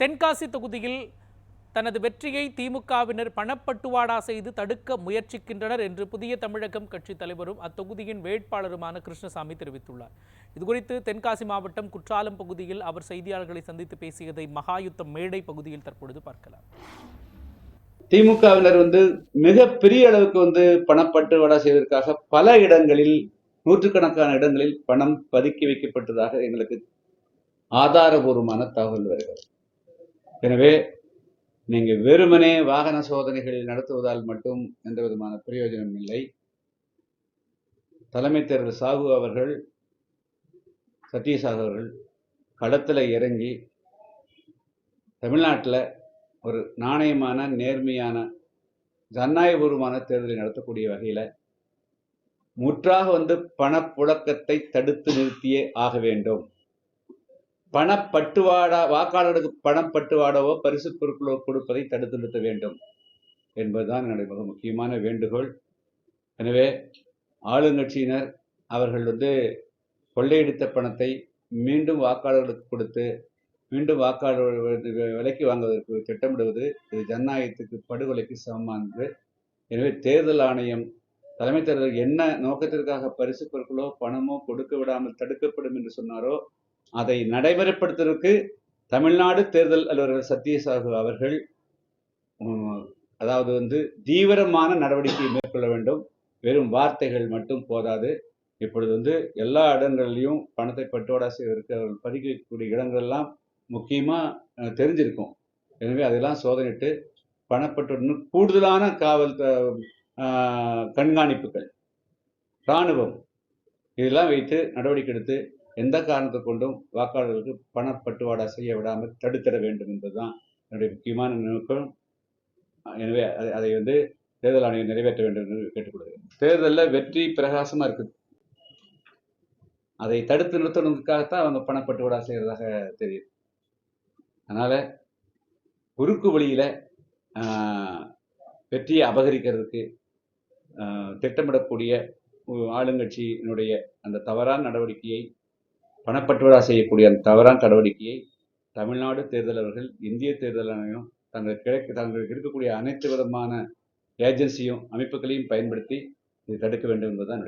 தென்காசி தொகுதியில் தனது வெற்றியை திமுகவினர் பணப்பட்டுவாடா செய்து தடுக்க முயற்சிக்கின்றனர் என்று புதிய தமிழகம் கட்சி தலைவரும் அத்தொகுதியின் வேட்பாளருமான கிருஷ்ணசாமி தெரிவித்துள்ளார். இதுகுறித்து தென்காசி மாவட்டம் குற்றாலம் பகுதியில் அவர் செய்தியாளர்களை சந்தித்து பேசியதை மகாயுத்தம் மேடை பகுதியில் தற்பொழுது பார்க்கலாம். திமுகவினர் வந்து மிக பெரிய அளவுக்கு வந்து பணப்பட்டுவாடா செய்வதற்காக பல இடங்களில் நூற்றுக்கணக்கான இடங்களில் பணம் பதுக்கி வைக்கப்பட்டதாக எங்களுக்கு ஆதாரபூர்வமான தகவல் வருகிறது. எனவே நீங்கள் வெறுமனே வாகன சோதனைகள் நடத்துவதால் மட்டும் எந்த விதமான பிரயோஜனம் இல்லை. தலைமை தேர்தல் சாகு அவர்கள் சத்யசாகு அவர்கள் களத்தில் இறங்கி தமிழ்நாட்டில் ஒரு நாணயமான நேர்மையான ஜனநாயகபூர்வமான தேர்தலை நடத்தக்கூடிய வகையில் முற்றாக வந்து பணப்புழக்கத்தை தடுத்து நிறுத்தியே ஆக வேண்டும். பணப்பட்டுவாடா வாக்காளர்களுக்கு பணப்பட்டுவாடவோ பரிசு பொருட்களோ கொடுப்பதை தடுத்து நிறுத்த வேண்டும் என்பதுதான் என்னுடைய மிக முக்கியமான வேண்டுகோள். எனவே ஆளுங்கட்சியினர் அவர்கள் வந்து கொள்ளையடித்த பணத்தை மீண்டும் வாக்காளர்களுக்கு கொடுத்து மீண்டும் வாக்காளர் விலைக்கு வாங்குவதற்கு திட்டமிடுவது இது ஜனநாயகத்துக்கு படுகொலைக்கு சமமானது எனவே தேர்தல் ஆணையம் தலைமை தேர்தல் என்ன நோக்கத்திற்காக பரிசு பொருட்களோ பணமோ கொடுக்க விடாமல் தடுக்கப்படும் என்று சொன்னாரோ அதை நடைமுறைப்படுத்துவதற்கு தமிழ்நாடு தேர்தல் அலுவலர் சத்யசாகு அவர்கள் அதாவது வந்து தீவிரமான நடவடிக்கை மேற்கொள்ள வேண்டும். வெறும் வார்த்தைகள் மட்டும் போதாது. இப்பொழுது வந்து எல்லா இடங்கள்லையும் பணத்தை பட்டுவாடா செய்வதற்கு அவர்கள் பதிக்கக்கூடிய இடங்கள்லாம் முக்கியமாக தெரிஞ்சிருக்கும். எனவே அதெல்லாம் சோதனைட்டு பணப்பட்டு கூடுதலான காவல் த- ஆஹ், கண்காணிப்புகள் இராணுவம் இதெல்லாம் வைத்து நடவடிக்கை எடுத்து எந்த காரணத்தை கொண்டும் வாக்காளர்களுக்கு பணப்பட்டுவாடா செய்ய விடாமல் தடுத்திட வேண்டும் என்பதுதான் என்னுடைய முக்கியமான நோக்கம். எனவே அதை அதை வந்து தேர்தல் ஆணையம் நிறைவேற்ற வேண்டும் என்று கேட்டுக்கொள்கிறேன். தேர்தலில் வெற்றி பிரகாசமாக இருக்குது அதை தடுத்து நிறுத்தணுக்காகத்தான் அவங்க பணப்பட்டுவாடா செய்கிறதாக தெரியுது அதனால் குறுக்கு வழியில் வெற்றியை அபகரிக்கிறதுக்கு திட்டமிடக்கூடிய ஆளுங்கட்சியினுடைய அந்த தவறான நடவடிக்கையை பணப்பட்டுவாடா செய்யக்கூடிய அந்த தவறான நடவடிக்கையை தமிழ்நாடு தேர்தல் அவர்கள் இந்திய தேர்தல் ஆணையம் தங்களுக்கு கிடைக்க தங்களுக்கு இருக்கக்கூடிய அனைத்து விதமான ஏஜென்சியும் அமைப்புகளையும் பயன்படுத்தி இதை தடுக்க வேண்டும் என்பதுதான்